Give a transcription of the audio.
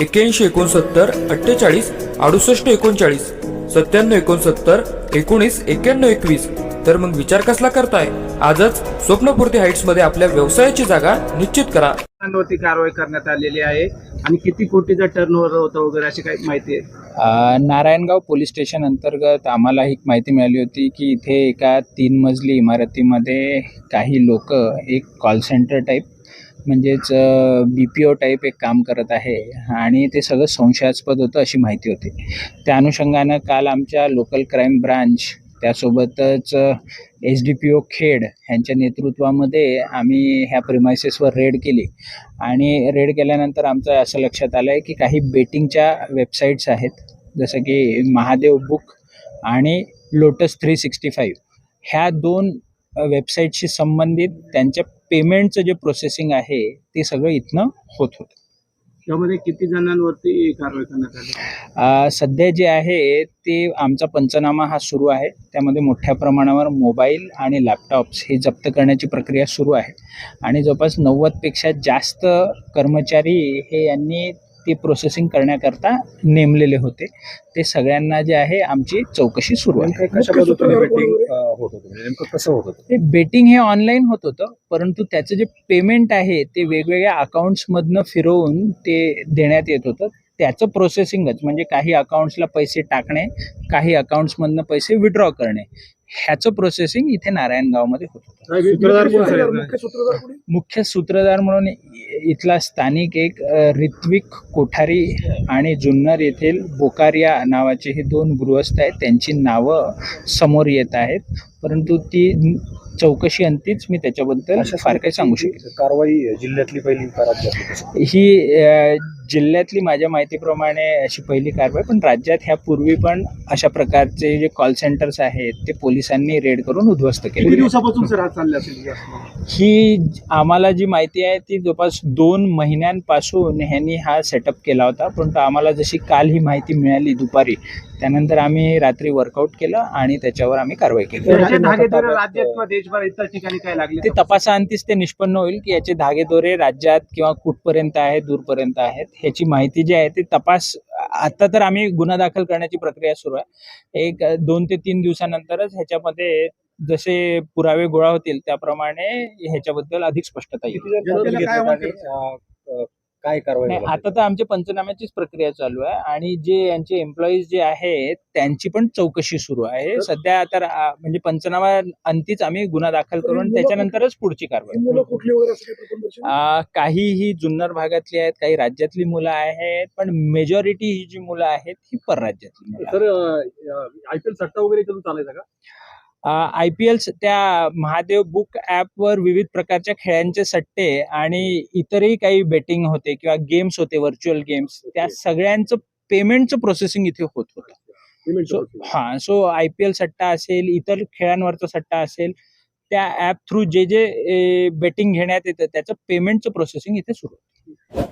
एक्क्याऐंशी एकोणसत्तर अठ्ठेचाळीस अडुसष्ट एकोणचाळीस सत्त्याण्णव एकोणसत्तर एकोणीस एक्क्याण्णव एकवीस. तर मग विचार कसला करताय? आजच स्वप्नपूर्ती हाईट्समध्ये आपल्या व्यवसायाची जागा निश्चित करा. वरती कारवाई करण्यात आलेली आहे. आणि किती कोटीचा टर्नओव्हर होतं वगैरे अशी काही माहिती आहे? नारायणगाव पोलीस स्टेशन अंतर्गत आम्हाला एक माहिती मिळाली होती की इथे एका तीन मजली इमारतीमध्ये काही लोक एक कॉल सेंटर टाईप म्हणजेच बी पी ओ टाईप एक काम करत आहे आणि ते सगळं संशयास्पद होतं अशी माहिती होती. त्या अनुषंगानं काल आमच्या लोकल क्राईम ब्रांच त्यासोबतच S D P O Khed ह्यांच्या नेतृत्वामध्ये आम्ही ह्या प्रिमायसेसवर रेड केली. आणि रेड केल्यानंतर आमचं असं लक्षात आलं आहे की काही बेटिंगच्या वेबसाईट्स आहेत. जसं की महादेव बुक आणि लोटस थ्री सिक्स्टी फाईव्ह ह्या दोन वेबसाईटशी संबंधित त्यांच्या पेमेंटचं जे प्रोसेसिंग आहे ते सगळं इथनं होत होतं. त्यामध्ये किती जणांवरती कारवाई करण्यात आली? सध्या जे आहे ते आमचा पंचनामा हा सुरू आहे. त्यामध्ये मोठ्या प्रमाणावर मोबाईल आणि लॅपटॉप्स हे जप्त करण्याची प्रक्रिया सुरू आहे. आणि जवळपास नव्वदपेक्षा जास्त कर्मचारी हे यांनी ते प्रोसेसिंग करण्याकरता नेमलेले होते. ते सगळ्यांना जे आहे आमची चौकशी सुरू आहे. कशा पद्धतीने बेटिंग होत होतं? म्हणजे नेमकं कसं होत होतं? ते बेटिंग हे ऑनलाईन होत होतं परंतु त्याचं जे पेमेंट आहे ते वेगवेगळ्या अकाउंट्समधनं फिरवून ते देण्यात येत होतं. त्याचं प्रोसेसिंगच म्हणजे काही अकाउंट्सला पैसे टाकणे काही अकाउंट्समधनं पैसे विड्रॉ करणे. ह्याचं प्रोसेसिंग इथे नारायणगावमध्ये होत? मुख्य सूत्रधार म्हणून इथला स्थानिक एक ऋत्विक कोठारी आणि जुन्नर येथील बोकारिया नावाचे हे दोन गृहस्थ आहेत. त्यांची नावं समोर येत आहेत. परंतु ती चौकशी अंतीच मी त्याच्याबद्दल फार काही सांगू शकतो कारवाई जिल्ह्यातली पहिली ही जिल्ह्यातली माझ्या माहितीप्रमाणे अशी पहिली कारवाई पण राज्यात ह्यापूर्वी पण अशा प्रकारचे जे कॉल सेंटर्स आहेत ते पोलिसांनी रेड करून उद्ध्वस्त किती केले दिवसापासून सर असेल ही आम्हाला जी माहिती आहे ती जवळपास दोन महिन्यांपासून ह्यांनी हा सेटअप केला होता परंतु आम्हाला जशी काल ही माहिती मिळाली दुपारी त्यानंतर आम्ही रात्री वर्कआउट केलं आणि त्याच्यावर आम्ही कारवाई केली. याचे धागेदोरे राज्यात किंवा देशभर इतर ठिकाणी काय लागले? ते तपासाअंतीच ते निष्पन्न होईल की याचे धागेदोरे राज्यात किंवा कुठपर्यंत आहेत दूरपर्यंत आहेत ह्याची माहिती जी आहे ती तपास आता तर आम्ही गुन्हा दाखल करण्याची प्रक्रिया सुरू आहे. एक दोन ते तीन दिवसानंतरच ह्याच्यामध्ये जसे पुरावे गोळा होतील त्याप्रमाणे ह्याच्याबद्दल अधिक स्पष्टता येईल. काय कारवाई नाही झाली? आता तर आमच्या पंचनाम्याचीच प्रक्रिया चालू आहे आणि जे यांचे एम्प्लॉईज जे आहेत त्यांची पण चौकशी सुरू आहे सध्या तर आ, म्हणजे पंचनामा अंतीच आम्ही गुन्हा दाखल करून त्याच्यानंतरच पुढची कारवाई आ, काही ही जुन्नर भागातली आहेत काही राज्यातली मुलं आहेत पण मेजॉरिटी ही जी मुलं आहेत ही परराज्यातली मुलं आहेत. तर आय पी एल सट्टा वगैरे इथून चालायचा का आय पी एल त्या महादेव बुक वर विविध प्रकारच्या खेळांचे सट्टे आणि इतरही काही बेटिंग होते किंवा गेम्स होते व्हर्च्युअल गेम्स त्या सगळ्यांचं पेमेंटचं प्रोसेसिंग इथे होत होतं. सो हा सो आय पी एल सट्टा असेल इतर खेळांवरचा सट्टा असेल त्या ऍप थ्रू जे जे बेटिंग घेण्यात येतं त्याचं पेमेंटचं प्रोसेसिंग इथे सुरू होतं.